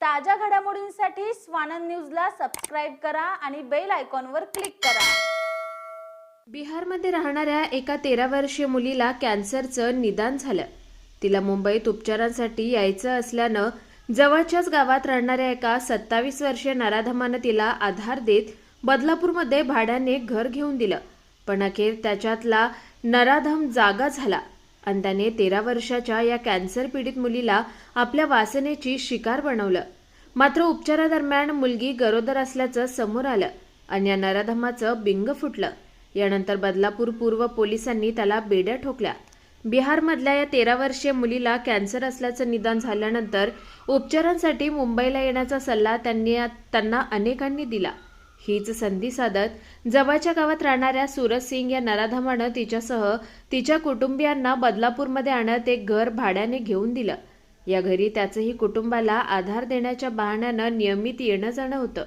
ताज्या घडामोडींसाठी स्वानंद न्यूजला सबस्क्राईब करा आणि बेल आयकॉनवर क्लिक करा. बिहारमध्ये राहणाऱ्या एका तेरा वर्षीय मुलीला कॅन्सरचं निदान झालं. तिला मुंबईत उपचारांसाठी यायचं असल्यानं जवळच्याच गावात राहणाऱ्या एका सत्तावीस वर्षीय नराधमानं तिला आधार देत बदलापूरमध्ये भाड्याने घर घेऊन दिलं. पण अखेर त्याच्यातला नराधम जागा झाला. अंदाने त्याने तेरा वर्षाच्या या कॅन्सर पीडित मुलीला आपल्या वासनेची शिकार बनवलं. मात्र उपचारादरम्यान मुलगी गरोदर असल्याचं समोर आलं आणि या नराधमाचं बिंग फुटलं. यानंतर बदलापूर पूर्व पोलिसांनी त्याला बेड्या ठोकल्या. बिहारमधल्या या तेरा वर्षीय मुलीला कॅन्सर असल्याचं निदान झाल्यानंतर उपचारांसाठी मुंबईला येण्याचा सल्ला त्यांनी त्यांना अनेकांनी दिला. हीच संधी साधत जवळच्या गावात राहणाऱ्या सूरज सिंग या नराधमानं तिच्यासह तिच्या कुटुंबियांना बदलापूरमध्ये आणत एक घर भाड्याने घेऊन दिलं. या घरी त्याचंही कुटुंबाला आधार देण्याच्या बहाण्यानं नियमित येणं जाणं होतं.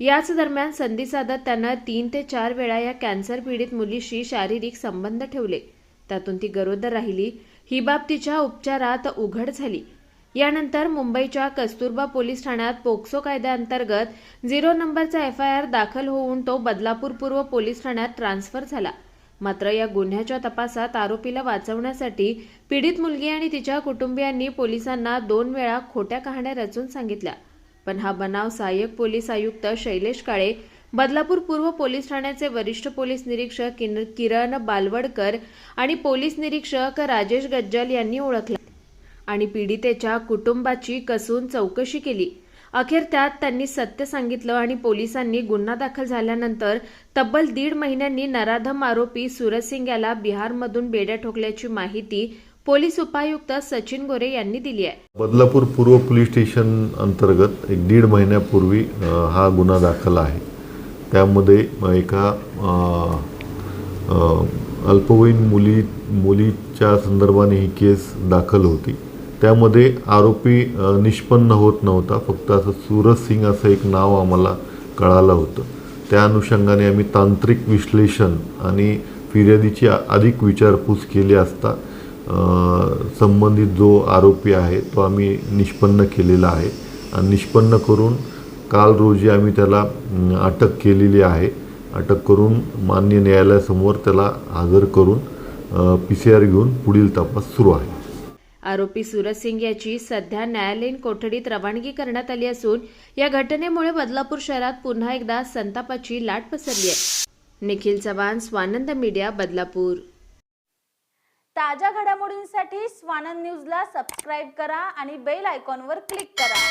याच दरम्यान संधी साधत त्यानं तीन ते चार वेळा या कॅन्सर पीडित मुलीशी शारीरिक संबंध ठेवले. त्यातून ती गरोदर राहिली. ही बाब तिच्या उपचारात उघड झाली. यानंतर मुंबईच्या कस्तुरबा पोलीस ठाण्यात पोक्सो कायद्याअंतर्गत zero number F I R दाखल होऊन तो बदलापूर पूर्व पोलीस ठाण्यात ट्रान्स्फर झाला. मात्र या गुन्ह्याच्या तपासात आरोपीला वाचवण्यासाठी पीडित मुलगी आणि तिच्या कुटुंबियांनी पोलिसांना दोन वेळा खोट्या कहाण्या रचून सांगितल्या. पण हा बनाव सहाय्यक पोलीस आयुक्त शैलेश काळे बदलापूर पूर्व पोलीस ठाण्याचे वरिष्ठ पोलीस निरीक्षक किन- किरण बालवडकर आणि पोलीस निरीक्षक राजेश गज्जल यांनी ओळखला. आणि पीडितेच्या कुटुंबाची कसून चौकशी केली. अखेर त्यात त्यांनी सत्य सांगितलं आणि पोलिसांनी गुन्हा दाखल झाल्यानंतर तब्बल दीड महिन्यांनी नराधम आरोपी सूरज सिंग याला बिहारमधून बेड्या ठोकल्याची माहिती पोलीस उपायुक्त सचिन गोरे यांनी दिली आहे. बदलापूर पूर्व पोलीस स्टेशन अंतर्गत एक दीड महिन्यापूर्वी हा गुन्हा दाखल आहे. त्यामध्ये एका अल्पवयीन मुली मुलीच्या संदर्भाने ही केस दाखल होती. त्यामध्ये आरोपी निष्पन्न होत नव्हता. फक्त असं सूरज सिंग असं एक नाव आम्हाला कळालं होतं. त्या अनुषंगाने आम्ही तांत्रिक विश्लेषण आणि फिर्यादीची अधिक विचारपूस केली असता संबंधित जो आरोपी आहे तो आम्ही निष्पन्न केलेला आहे. आणि निष्पन्न करून काल रोजी आम्ही त्याला अटक केलेली आहे. अटक करून मान्य न्यायालयासमोर त्याला हजर करून पी सी आर घेऊन पुढील तपास सुरू आहे. आरोपी सूरज सिंग याची सध्या न्यायालयीन कोठडीत रवानगी करण्यात आली असून या घटनेमुळे बदलापूर शहरात पुन्हा एकदा संतापाची लाट पसरली आहे. निखिल चव्हाण स्वानंद मीडिया बदलापूर. ताज्या घडामोडींसाठी स्वानंद न्यूजला सबस्क्राईब करा आणि बेल आयकॉनवर क्लिक करा.